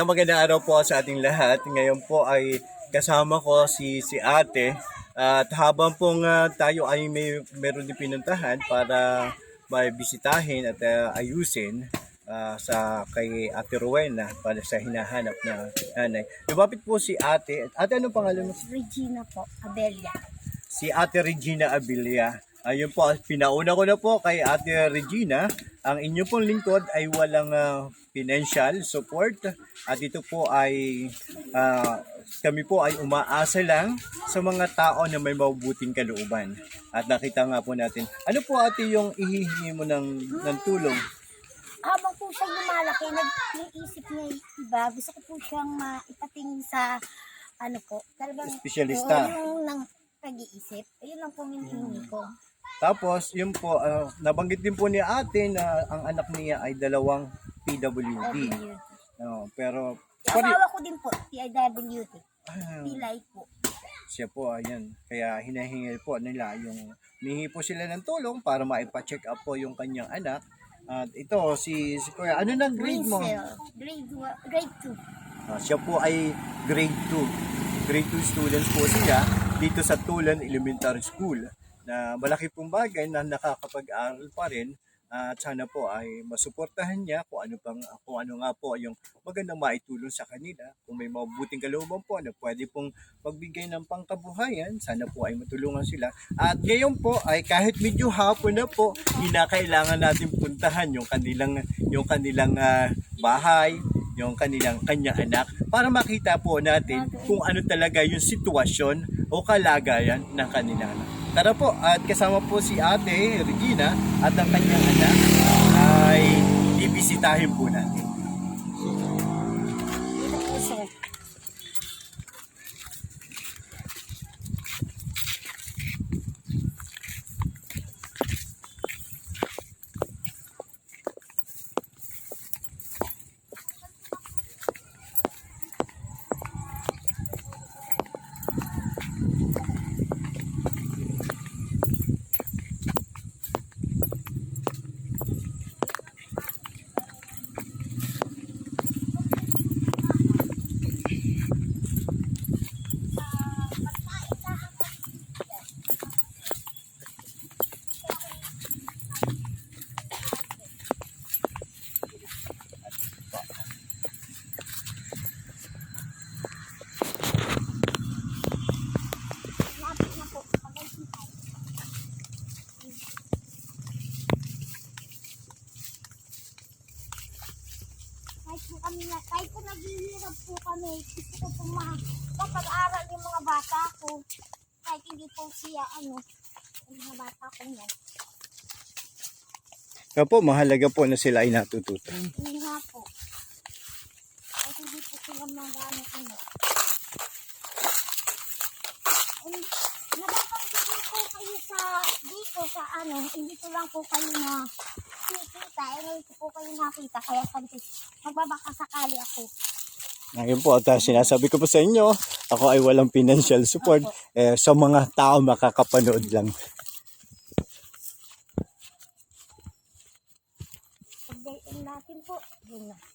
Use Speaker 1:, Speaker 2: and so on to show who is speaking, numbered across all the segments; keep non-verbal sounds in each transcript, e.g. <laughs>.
Speaker 1: Sa magandang araw po sa ating lahat. Ngayon po ay kasama ko si si Ate at habang pong ah, tayo ay may meron din pinuntahan para may bisitahin at ah, ayusin ah, sa kay Ate Rowena para sa hinahanap na nanay. Lumapit po si Ate. Ate, anong pangalan mo?
Speaker 2: Regina po, Abelia.
Speaker 1: si Ate Regina Abilia. Ayun po, pinauna ko na po kay Ate Regina. Ang inyo pong lingkod ay walang ah, financial support at ito po ay ah, kami po ay umaasa lang sa mga tao na may mabubuting kalooban. At nakita nga po natin, ano po ate yung ihihingi mo ng, ng tulong?
Speaker 2: Habang po siya lumalaki, nag-iisip niya iba. Gusto ko po siyang maipatingin sa, ano po, talagang,
Speaker 1: Espesyalista.
Speaker 2: Yung ng pag-iisip. Ayun lang po hinihingi ko.
Speaker 1: Tapos, yun po, ah, nabanggit din po ni ate na ang anak niya ay dalawang PWD. No, pero,
Speaker 2: asawa ko din po, PIWD.
Speaker 1: Ah.
Speaker 2: Pilay po.
Speaker 1: siya po, ayan. Kaya hinahingi po nila yung, humingi po sila ng tulong para maipa-check up po yung kanyang anak. At ito, si, si Kuya, ano nang grade mo?
Speaker 2: Winsel, Grade, wa- grade 2.
Speaker 1: Ah, siya po ay grade 2. Grade 2 students po siya dito sa Tulan Elementary School na malaki pong bagay na nakakapag-aral pa rin at sana po ay masuportahan niya kung ano pang kung ano nga po yung magandang maitulong sa kanila. Kung may mabuting kalooban po na pwede pong magbigay ng pangkabuhayan sana po ay matulungan sila. At ngayon po ay kahit medyo hapon na po kinakailangan natin puntahan yung kanilang yung kanilang ah, bahay yung kanilang kanyang anak para makita po natin kung ano talaga yung sitwasyon o kalagayan ng kanilang anak. Tara po, at kasama po si ate Regina at ang kanyang anak ay ibisitahin po natin.
Speaker 2: Dito po, sir. Lapit na po. Pag-iisip tayo. kahit po kami na, kahit po naghihirap po kami, gusto ko po makapag-aral yung mga bata ko. Kahit hindi po siya, ano, yung mga bata ko yan.
Speaker 1: Kaya po, mahalaga po na sila ay natututo.
Speaker 2: Hindi nga po. Kahit hindi po sila mga ano. Ay, napapansin po kayo sa, dito sa ano, hindi ko lang po kayo na nakikita. Eh, ngayon ko po kayo nakita. Kaya sabi ko, magbabaka sakali ako.
Speaker 1: Ngayon po, at ah, sinasabi ko po sa inyo, ako ay walang financial support eh, sa mga tao makakapanood lang.
Speaker 2: Pagdating natin po, yun na.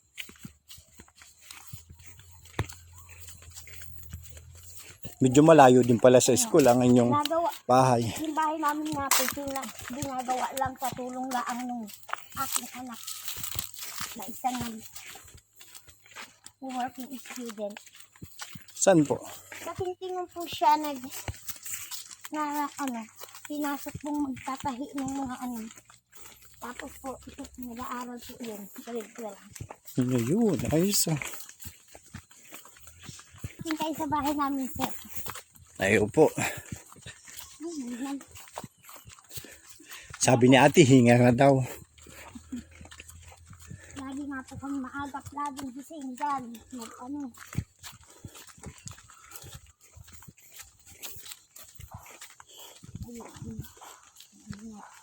Speaker 1: Medyo malayo din pala sa school ang inyong
Speaker 2: Nagawa,
Speaker 1: bahay.
Speaker 2: yung bahay namin nga po, sina, ginagawa lang sa tulong laang ng aking anak na isang working student.
Speaker 1: Saan po?
Speaker 2: Natingtingan po siya nag na ano, pinasok pong magtatahi ng mga ano. Tapos po, ito, nag-aaral po yun. Grade 12.
Speaker 1: Yun, yun. Ayos ah.
Speaker 2: Hintay sa bahay namin, sir.
Speaker 1: Ayaw po. Sabi ni ate, hinga na daw.
Speaker 2: Lagi nga po kami maagap, laging gising dyan. Mag ano. Ayun. Ayun.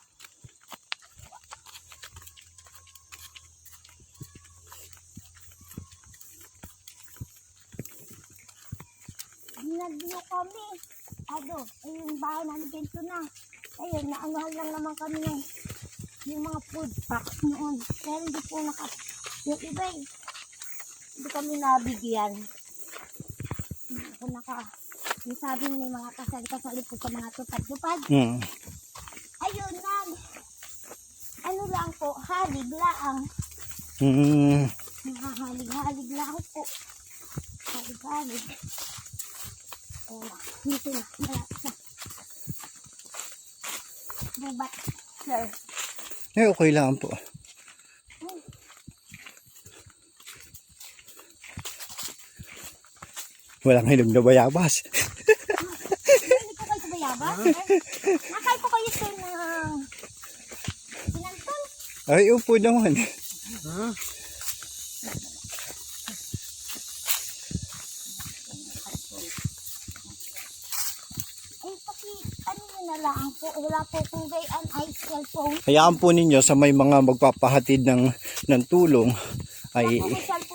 Speaker 2: Binagyo kami. Ado, ayun bahay namin dito na. Ayun, naangahan lang naman kami ng yung mga food packs noon. Pero hindi po naka... Yung iba eh, Hindi kami nabigyan. Hindi ako naka... Yung sabi may mga kasali-kasali po sa mga tupad-tupad.
Speaker 1: Hmm.
Speaker 2: Ayun lang. Ano lang po, halig lang.
Speaker 1: Hmm.
Speaker 2: Nakahalig-halig lang po. Halig-halig. Dito na. Malapit na. Bubat, sir.
Speaker 1: Eh, okay lang po. Walang hinog na bayabas.
Speaker 2: Hindi ko kayo sa bayabas. <laughs> Nakay ko kayo sir ng pinantol.
Speaker 1: Ay, upo naman.
Speaker 2: Ay, paki, ano yun na lang po. Wala po kung gayan ay cellphone.
Speaker 1: Hayaan po ninyo sa may mga magpapahatid ng, ng tulong ay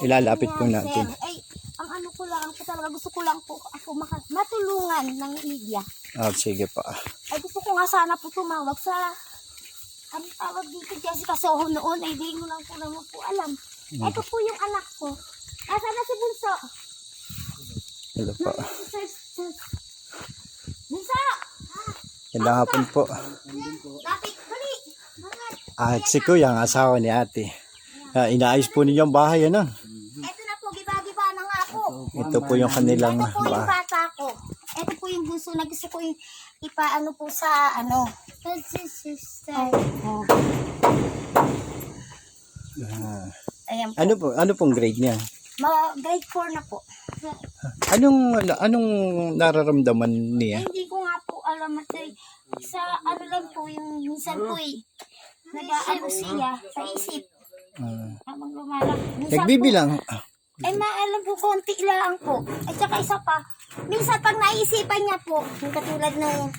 Speaker 1: ilalapit po natin.
Speaker 2: Sir. Ay, ang ano ko lang po talaga, gusto ko lang po ako matulungan ng media.
Speaker 1: Ah, sige pa.
Speaker 2: Ay, gusto ko nga sana po tumawag sa ang tawag dito Jessica Soho noon ay di mo lang po naman po alam. Ito po yung anak ko. Nasaan na si Bunso?
Speaker 1: Hello
Speaker 2: sir. Bunso!
Speaker 1: Gandang hapon po.
Speaker 2: Mga,
Speaker 1: Ah, si Kuya, ang asawa ni ate. Ah, inaayos po ninyo ang bahay, ano?
Speaker 2: Ito na po, giba-giba na nga po.
Speaker 1: Ito po yung kanilang
Speaker 2: Ito po yung
Speaker 1: bahay.
Speaker 2: bata ko. Ito po yung bunso na gusto ko yung ipaano po sa ano. sister. Oh.
Speaker 1: Ah,
Speaker 2: Ayan po.
Speaker 1: ano po, ano pong grade niya?
Speaker 2: Ma grade 4 na po.
Speaker 1: Anong anong nararamdaman niya?
Speaker 2: Hindi ko nga alam at eh, sa ano lang po yung minsan po eh. Nag-aano siya sa isip.
Speaker 1: Ah,
Speaker 2: Habang lumalak. Minsan
Speaker 1: nagbibilang.
Speaker 2: Po, ay maalam po, konti lang po. At saka isa pa, minsan pag naisipan niya po, yung katulad ng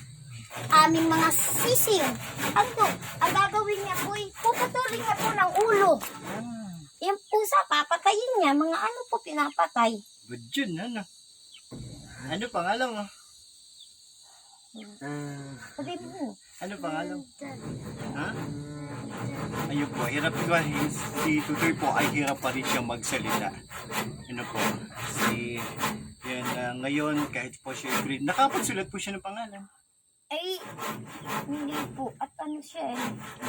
Speaker 2: aming mga sising, ano, ang gagawin niya po, ay puputulin niya po ng ulo. Yung pusa, papatayin niya, mga ano po pinapatay.
Speaker 1: Good yun, ano? Ano pangalan mo?
Speaker 2: Sabi mo,
Speaker 1: Ano pangalan? Ha? Ayun po, hirap ko. Si Tutoy po ay hirap pa rin siya magsalita. Ano po, si... Yan, ah, ngayon, kahit po siya grade, nakapagsulat po siya ng pangalan.
Speaker 2: ay, hindi po, at ano siya eh,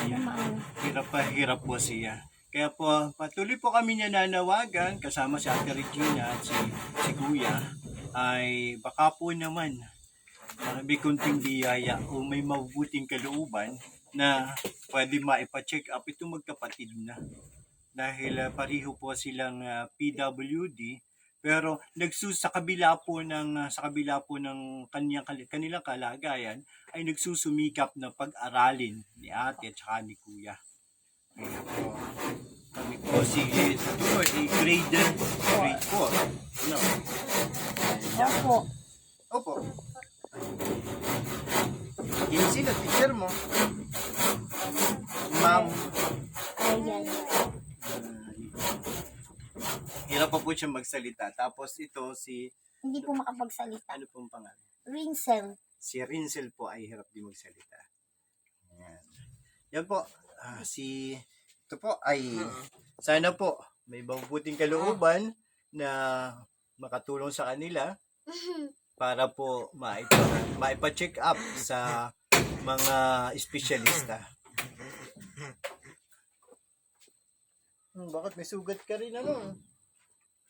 Speaker 2: naman.
Speaker 1: Hirap pa, hirap po siya. Kaya po, patuloy po kami niya nanawagan kasama si Ate Regina at si, si Kuya ay baka po naman uh, may kunting biyaya o may mabubuting kalooban na pwede maipa-check up itong magkapatid na. Dahil uh, pariho po silang uh, PWD pero nagsus sa kabila po ng uh, sa kabila po ng kanyang kanilang kalagayan ay nagsusumikap na pag-aralin ni ate at saka ni kuya. Kaya po, kami po si Tutor, eh, grade, grade 4. No.
Speaker 2: Opo.
Speaker 1: Opo. Sila, teacher mo. Ma'am. Hirap pa po siya magsalita. Tapos ito si,
Speaker 2: Hindi po makapagsalita.
Speaker 1: ano pong pangalan?
Speaker 2: Rinsel.
Speaker 1: Si Rinsel po ay hirap din magsalita. Yan. Yan po. Ah, si, ito po ay, sana po, may mabubuting kalooban na makatulong sa kanila para po maipa, maipa-check up sa mga espesyalista. Hmm, bakit may sugat ka rin ano?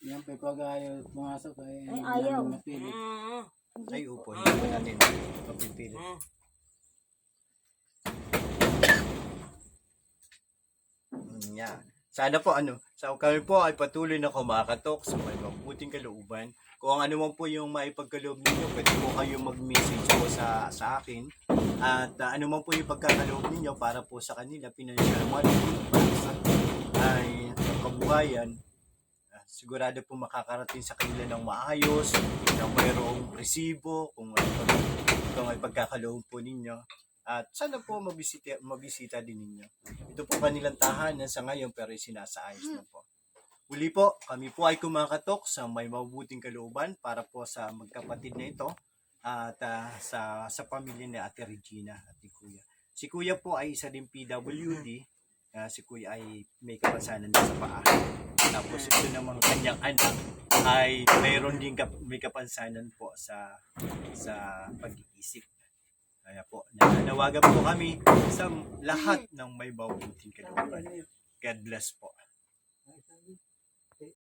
Speaker 3: Yan pa pag ayaw pumasok ay
Speaker 2: Ay, ayaw.
Speaker 3: Napili.
Speaker 1: Ay, upo. Hindi natin mapipilit. Mm, yan. Sana po ano, sa kami po ay patuloy na kumakatok sa may mabuting kalooban. Kung ano man po yung maipagkaloob ninyo, pwede po kayo mag-message po sa, sa akin. At ah, ano man po yung pagkakaloob ninyo para po sa kanila, financial money, para sa ay kabuhayan, ah, sigurado po makakarating sa kanila ng maayos, na mayroong resibo, kung ano kung ay pagkakaloob po ninyo. At sana po mabisita, mabisita din ninyo. Ito po kanilang tahanan sa ngayon pero sinasaayos na po. Uli po, kami po ay kumakatok sa may mabubuting kalooban para po sa magkapatid na ito at ah, sa sa pamilya ni Ate Regina at ni Kuya. Si Kuya po ay isa din PWD na si Kuya ay may kapansanan sa paa. Tapos ito namang kanyang anak ay mayroon din kap- may kapansanan po sa sa pag-iisip. Kaya po, nananawagan po kami sa lahat ng may mabuting kalooban. God bless po.